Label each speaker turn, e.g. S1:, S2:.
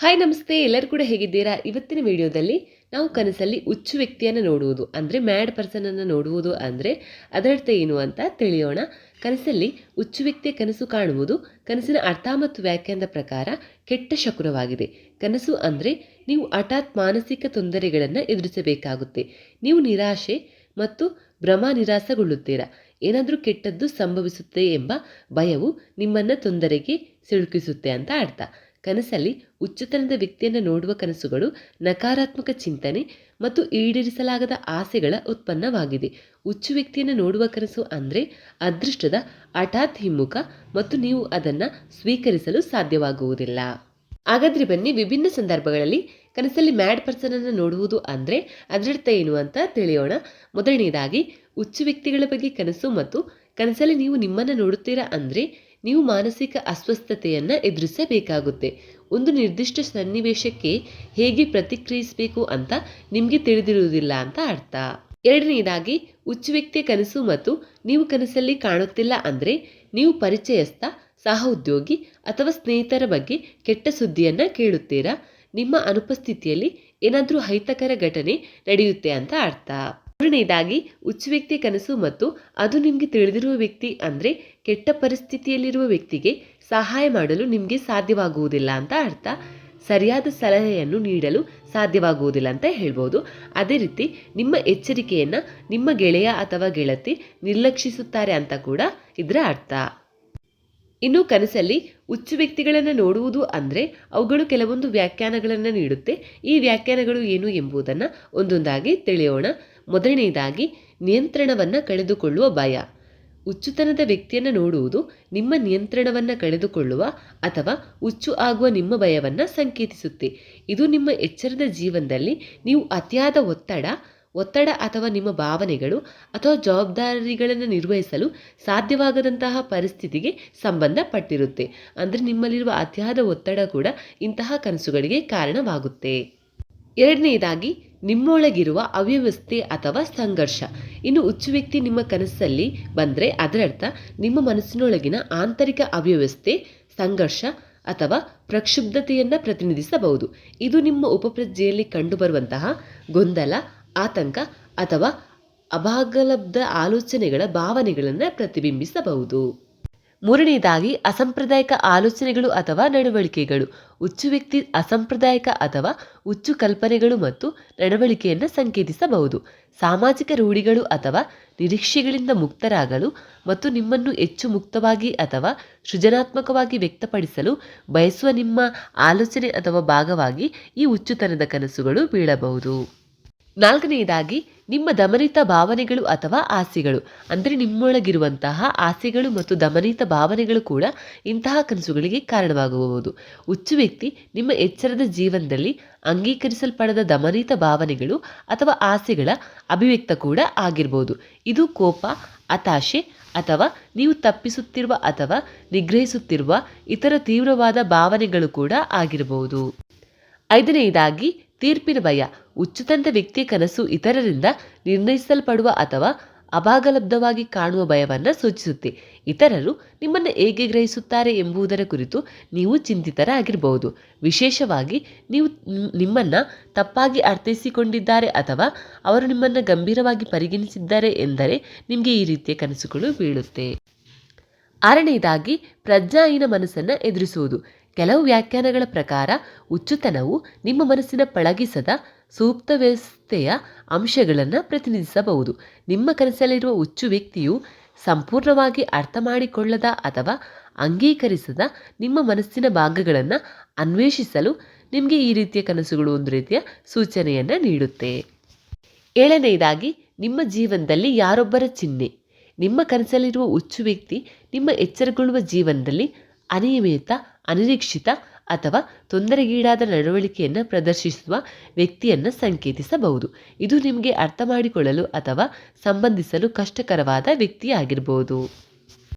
S1: Hi ನಮಸ್ತೆ. ಎಲ್ಲರೂ ಕೂಡ ಹೇಗಿದ್ದೀರಾ? ಇವತ್ತಿನ ವಿಡಿಯೋದಲ್ಲಿ ನಾವು ಕನಸಲ್ಲಿ ಹುಚ್ಚು ವ್ಯಕ್ತಿಯನ್ನು ನೋಡುವುದು ಅಂದರೆ ಮ್ಯಾಡ್ ಪರ್ಸನನ್ನು ನೋಡುವುದು ಅಂದರೆ, ಅದರರ್ಥ ಏನು ಅಂತ ತಿಳಿಯೋಣ. ಕನಸಲ್ಲಿ ಹುಚ್ಚು ವ್ಯಕ್ತಿಯ ಕನಸು ಕಾಣುವುದು ಕನಸಿನ ಅರ್ಥ ಮತ್ತು ವ್ಯಾಖ್ಯಾನದ ಪ್ರಕಾರ ಕೆಟ್ಟ ಶಕುನವಾಗಿದೆ ಕನಸು ಅಂದರೆ ನೀವು ಹಠಾತ್ ಮಾನಸಿಕ ತೊಂದರೆಗಳನ್ನು ಎದುರಿಸಬೇಕಾಗುತ್ತೆ. ನೀವು ನಿರಾಶೆ ಮತ್ತು ಭ್ರಮ ನಿರಾಸಗೊಳ್ಳುತ್ತೀರಾ? ಏನಾದರೂ ಕೆಟ್ಟದ್ದು ಸಂಭವಿಸುತ್ತೆ ಎಂಬ ಭಯವು ನಿಮ್ಮನ್ನು ತೊಂದರೆಗೆ ಸಿಲುಕಿಸುತ್ತೆ ಅಂತ ಅರ್ಥ. ಕನಸಲ್ಲಿ ಉಚ್ಚತನದ ವ್ಯಕ್ತಿಯನ್ನು ನೋಡುವ ಕನಸುಗಳು ನಕಾರಾತ್ಮಕ ಚಿಂತನೆ ಮತ್ತು ಈಡೇರಿಸಲಾಗದ ಆಸೆಗಳ ಉತ್ಪನ್ನವಾಗಿದೆ. ಉಚ್ಚು ವ್ಯಕ್ತಿಯನ್ನು ನೋಡುವ ಕನಸು ಅಂದರೆ ಅದೃಷ್ಟದ ಹಠಾತ್ ಹಿಮ್ಮುಖ ಮತ್ತು ನೀವು ಅದನ್ನು ಸ್ವೀಕರಿಸಲು ಸಾಧ್ಯವಾಗುವುದಿಲ್ಲ. ಹಾಗಾದ್ರೆ ಬನ್ನಿ ವಿಭಿನ್ನ ಸಂದರ್ಭಗಳಲ್ಲಿ ಕನಸಲ್ಲಿ ಮ್ಯಾಡ್ ಪರ್ಸನ್ ಅನ್ನು ನೋಡುವುದು ಅಂದರೆ ಅದರರ್ಥ ಏನು ಅಂತ ತಿಳಿಯೋಣ. ಮೊದಲನೇದಾಗಿ ಹುಚ್ಚು ವ್ಯಕ್ತಿಗಳ ಬಗ್ಗೆ ಕನಸು ಮತ್ತು ಕನಸಲ್ಲಿ ನೀವು ನಿಮ್ಮನ್ನು ನೋಡುತ್ತೀರಾ ಅಂದರೆ ನೀವು ಮಾನಸಿಕ ಅಸ್ವಸ್ಥತೆಯನ್ನು ಎದುರಿಸಬೇಕಾಗುತ್ತೆ. ಒಂದು ನಿರ್ದಿಷ್ಟ ಸನ್ನಿವೇಶಕ್ಕೆ ಹೇಗೆ ಪ್ರತಿಕ್ರಿಯಿಸಬೇಕು ಅಂತ ನಿಮಗೆ ತಿಳಿದಿರುವುದಿಲ್ಲ ಅಂತ ಅರ್ಥ. ಎರಡನೇದಾಗಿ, ಹುಚ್ಚು ವ್ಯಕ್ತಿಯ ಕನಸು ಮತ್ತು ನೀವು ಕನಸಲ್ಲಿ ಕಾಣುತ್ತಿಲ್ಲ ಅಂದರೆ ನೀವು ಪರಿಚಯಸ್ಥ ಸಹ ಉದ್ಯೋಗಿ ಅಥವಾ ಸ್ನೇಹಿತರ ಬಗ್ಗೆ ಕೆಟ್ಟ ಸುದ್ದಿಯನ್ನು ಕೇಳುತ್ತೀರಾ? ನಿಮ್ಮ ಅನುಪಸ್ಥಿತಿಯಲ್ಲಿ ಏನಾದರೂ ಅಹಿತಕರ ಘಟನೆ ನಡೆಯುತ್ತೆ ಅಂತ ಅರ್ಥ. ಮೂರನೇದಾಗಿ, ಹುಚ್ಚು ವ್ಯಕ್ತಿಯ ಕನಸು ಮತ್ತು ಅದು ನಿಮಗೆ ತಿಳಿದಿರುವ ವ್ಯಕ್ತಿ ಅಂದರೆ ಕೆಟ್ಟ ಪರಿಸ್ಥಿತಿಯಲ್ಲಿರುವ ವ್ಯಕ್ತಿಗೆ ಸಹಾಯ ಮಾಡಲು ನಿಮಗೆ ಸಾಧ್ಯವಾಗುವುದಿಲ್ಲ ಅಂತ ಅರ್ಥ. ಸರಿಯಾದ ಸಲಹೆಯನ್ನು ನೀಡಲು ಸಾಧ್ಯವಾಗುವುದಿಲ್ಲ ಅಂತ ಹೇಳ್ಬೋದು. ಅದೇ ರೀತಿ, ನಿಮ್ಮ ಎಚ್ಚರಿಕೆಯನ್ನು ನಿಮ್ಮ ಗೆಳೆಯ ಅಥವಾ ಗೆಳತಿ ನಿರ್ಲಕ್ಷಿಸುತ್ತಾರೆ ಅಂತ ಕೂಡ ಇದರ ಅರ್ಥ. ಇನ್ನು ಕನಸಲ್ಲಿ ಹುಚ್ಚು ವ್ಯಕ್ತಿಗಳನ್ನು ನೋಡುವುದು ಅಂದರೆ ಅವುಗಳು ಕೆಲವೊಂದು ವ್ಯಾಖ್ಯಾನಗಳನ್ನು ನೀಡುತ್ತೆ. ಈ ವ್ಯಾಖ್ಯಾನಗಳು ಏನು ಎಂಬುದನ್ನು ಒಂದೊಂದಾಗಿ ತಿಳಿಯೋಣ. ಮೊದಲನೆಯದಾಗಿ ನಿಯಂತ್ರಣವನ್ನು ಕಳೆದುಕೊಳ್ಳುವ ಭಯ. ಹುಚ್ಚುತನದ ವ್ಯಕ್ತಿಯನ್ನು ನೋಡುವುದು ನಿಮ್ಮ ನಿಯಂತ್ರಣವನ್ನು ಕಳೆದುಕೊಳ್ಳುವ ಅಥವಾ ಹುಚ್ಚು ಆಗುವ ನಿಮ್ಮ ಭಯವನ್ನು ಸಂಕೇತಿಸುತ್ತೆ. ಇದು ನಿಮ್ಮ ಎಚ್ಚರದ ಜೀವನದಲ್ಲಿ ನೀವು ಅತಿಯಾದ ಒತ್ತಡ ಒತ್ತಡ ಅಥವಾ ನಿಮ್ಮ ಭಾವನೆಗಳು ಅಥವಾ ಜವಾಬ್ದಾರಿಗಳನ್ನು ನಿರ್ವಹಿಸಲು ಸಾಧ್ಯವಾಗದಂತಹ ಪರಿಸ್ಥಿತಿಗೆ ಸಂಬಂಧಪಟ್ಟಿರುತ್ತೆ ಅಂದರೆ ನಿಮ್ಮಲ್ಲಿರುವ ಅತಿಯಾದ ಒತ್ತಡ ಕೂಡ ಇಂತಹ ಕನಸುಗಳಿಗೆ ಕಾರಣವಾಗುತ್ತೆ. ಎರಡನೆಯದಾಗಿ ನಿಮ್ಮೊಳಗಿರುವ ಅವ್ಯವಸ್ಥೆ ಅಥವಾ ಸಂಘರ್ಷ. ಇನ್ನು ಹುಚ್ಚು ವ್ಯಕ್ತಿ ನಿಮ್ಮ ಕನಸಲ್ಲಿ ಬಂದರೆ ಅದರರ್ಥ ನಿಮ್ಮ ಮನಸ್ಸಿನೊಳಗಿನ ಆಂತರಿಕ ಅವ್ಯವಸ್ಥೆ, ಸಂಘರ್ಷ ಅಥವಾ ಪ್ರಕ್ಷುಬ್ಧತೆಯನ್ನು ಪ್ರತಿನಿಧಿಸಬಹುದು. ಇದು ನಿಮ್ಮ ಉಪಪ್ರಜ್ಞೆಯಲ್ಲಿ ಕಂಡುಬರುವಂತಹ ಗೊಂದಲ, ಆತಂಕ ಅಥವಾ ಅಭಾಗಲಬ್ಧ ಆಲೋಚನೆಗಳ ಭಾವನೆಗಳನ್ನು ಪ್ರತಿಬಿಂಬಿಸಬಹುದು. ಮೂರನೆಯದಾಗಿ ಅಸಂಪ್ರದಾಯಿಕ ಆಲೋಚನೆಗಳು ಅಥವಾ ನಡವಳಿಕೆಗಳು. ಹುಚ್ಚು ವ್ಯಕ್ತಿ ಅಸಂಪ್ರದಾಯಿಕ ಅಥವಾ ಹುಚ್ಚು ಕಲ್ಪನೆಗಳು ಮತ್ತು ನಡವಳಿಕೆಯನ್ನು ಸಂಕೇತಿಸಬಹುದು. ಸಾಮಾಜಿಕ ರೂಢಿಗಳು ಅಥವಾ ನಿರೀಕ್ಷೆಗಳಿಂದ ಮುಕ್ತರಾಗಲು ಮತ್ತು ನಿಮ್ಮನ್ನು ಹೆಚ್ಚು ಮುಕ್ತವಾಗಿ ಅಥವಾ ಸೃಜನಾತ್ಮಕವಾಗಿ ವ್ಯಕ್ತಪಡಿಸಲು ಬಯಸುವ ನಿಮ್ಮ ಆಲೋಚನೆ ಅಥವಾ ಭಾಗವಾಗಿ ಈ ಹುಚ್ಚುತನದ ಕನಸುಗಳು ಬೀಳಬಹುದು. ನಾಲ್ಕನೆಯದಾಗಿ, ನಿಮ್ಮ ದಮನಿತ ಭಾವನೆಗಳು ಅಥವಾ ಆಸೆಗಳು. ಅಂದರೆ ನಿಮ್ಮೊಳಗಿರುವಂತಹ ಆಸೆಗಳು ಮತ್ತು ದಮನಿತ ಭಾವನೆಗಳು ಕೂಡ ಇಂತಹ ಕನಸುಗಳಿಗೆ ಕಾರಣವಾಗಬಹುದು. ಹುಚ್ಚು ವ್ಯಕ್ತಿ, ನಿಮ್ಮ ಎಚ್ಚರದ ಜೀವನದಲ್ಲಿ ಅಂಗೀಕರಿಸಲ್ಪಡದ ದಮನಿತ ಭಾವನೆಗಳು ಅಥವಾ ಆಸೆಗಳ ಅಭಿವ್ಯಕ್ತ ಕೂಡ ಆಗಿರ್ಬೋದು. ಇದು ಕೋಪ, ಹತಾಶೆ ಅಥವಾ ನೀವು ತಪ್ಪಿಸುತ್ತಿರುವ ಅಥವಾ ನಿಗ್ರಹಿಸುತ್ತಿರುವ ಇತರ ತೀವ್ರವಾದ ಭಾವನೆಗಳು ಕೂಡ ಆಗಿರಬಹುದು ಐದನೆಯದಾಗಿ ತೀರ್ಪಿನ ಭಯ ಉಚ್ಚುತಂತ ವ್ಯಕ್ತಿಯ ಕನಸು ಇತರರಿಂದ ನಿರ್ಣಯಿಸಲ್ಪಡುವ ಅಥವಾ ಅಭಾಗಲಬ್ಧವಾಗಿ ಕಾಣುವ ಭಯವನ್ನು ಸೂಚಿಸುತ್ತೆ. ಇತರರು ನಿಮ್ಮನ್ನು ಹೇಗೆ ಗ್ರಹಿಸುತ್ತಾರೆ ಎಂಬುದರ ಕುರಿತು ನೀವು ಚಿಂತಿತರಾಗಿರಬಹುದು. ವಿಶೇಷವಾಗಿ ನೀವು ನಿಮ್ಮನ್ನು ತಪ್ಪಾಗಿ ಅರ್ಥೈಸಿಕೊಂಡಿದ್ದಾರೆ ಅಥವಾ ಅವರು ನಿಮ್ಮನ್ನು ಗಂಭೀರವಾಗಿ ಪರಿಗಣಿಸಿದ್ದಾರೆ ಎಂದರೆ ನಿಮಗೆ ಈ ರೀತಿಯ ಕನಸುಗಳು ಬೀಳುತ್ತೆ. ಆರನೆಯದಾಗಿ ಪ್ರಜ್ಞಾಹೀನ ಮನಸ್ಸನ್ನು ಎದುರಿಸುವುದು. ಕೆಲವು ವ್ಯಾಖ್ಯಾನಗಳ ಪ್ರಕಾರ ಹುಚ್ಚುತನವು ನಿಮ್ಮ ಮನಸ್ಸಿನ ಪಳಗಿಸದ ಸೂಕ್ತ ವ್ಯವಸ್ಥೆಯ ಅಂಶಗಳನ್ನು ಪ್ರತಿನಿಧಿಸಬಹುದು. ನಿಮ್ಮ ಕನಸಲ್ಲಿರುವ ಹುಚ್ಚು ವ್ಯಕ್ತಿಯು ಸಂಪೂರ್ಣವಾಗಿ ಅರ್ಥ ಮಾಡಿಕೊಳ್ಳದ ಅಥವಾ ಅಂಗೀಕರಿಸದ ನಿಮ್ಮ ಮನಸ್ಸಿನ ಭಾಗಗಳನ್ನು ಅನ್ವೇಷಿಸಲು ನಿಮಗೆ ಈ ರೀತಿಯ ಕನಸುಗಳು ಒಂದು ರೀತಿಯ ಸೂಚನೆಯನ್ನು ನೀಡುತ್ತೆ. ಏಳನೆಯದಾಗಿ ನಿಮ್ಮ ಜೀವನದಲ್ಲಿ ಯಾರೊಬ್ಬರ ಚಿಹ್ನೆ. ನಿಮ್ಮ ಕನಸಲ್ಲಿರುವ ಹುಚ್ಚು ವ್ಯಕ್ತಿ ನಿಮ್ಮ ಎಚ್ಚರಗೊಳ್ಳುವ ಜೀವನದಲ್ಲಿ ಅನಿಯಮಿತ ಅನಿರೀಕ್ಷಿತ ಅಥವಾ ತೊಂದರೆಗೀಡಾದ ನಡವಳಿಕೆಯನ್ನು ಪ್ರದರ್ಶಿಸುವ ವ್ಯಕ್ತಿಯನ್ನು ಸಂಕೇತಿಸಬಹುದು. ಇದು ನಿಮಗೆ ಅರ್ಥ ಮಾಡಿಕೊಳ್ಳಲು ಅಥವಾ ಸಂಬಂಧಿಸಲು ಕಷ್ಟಕರವಾದ ವ್ಯಕ್ತಿಯಾಗಿರಬಹುದು.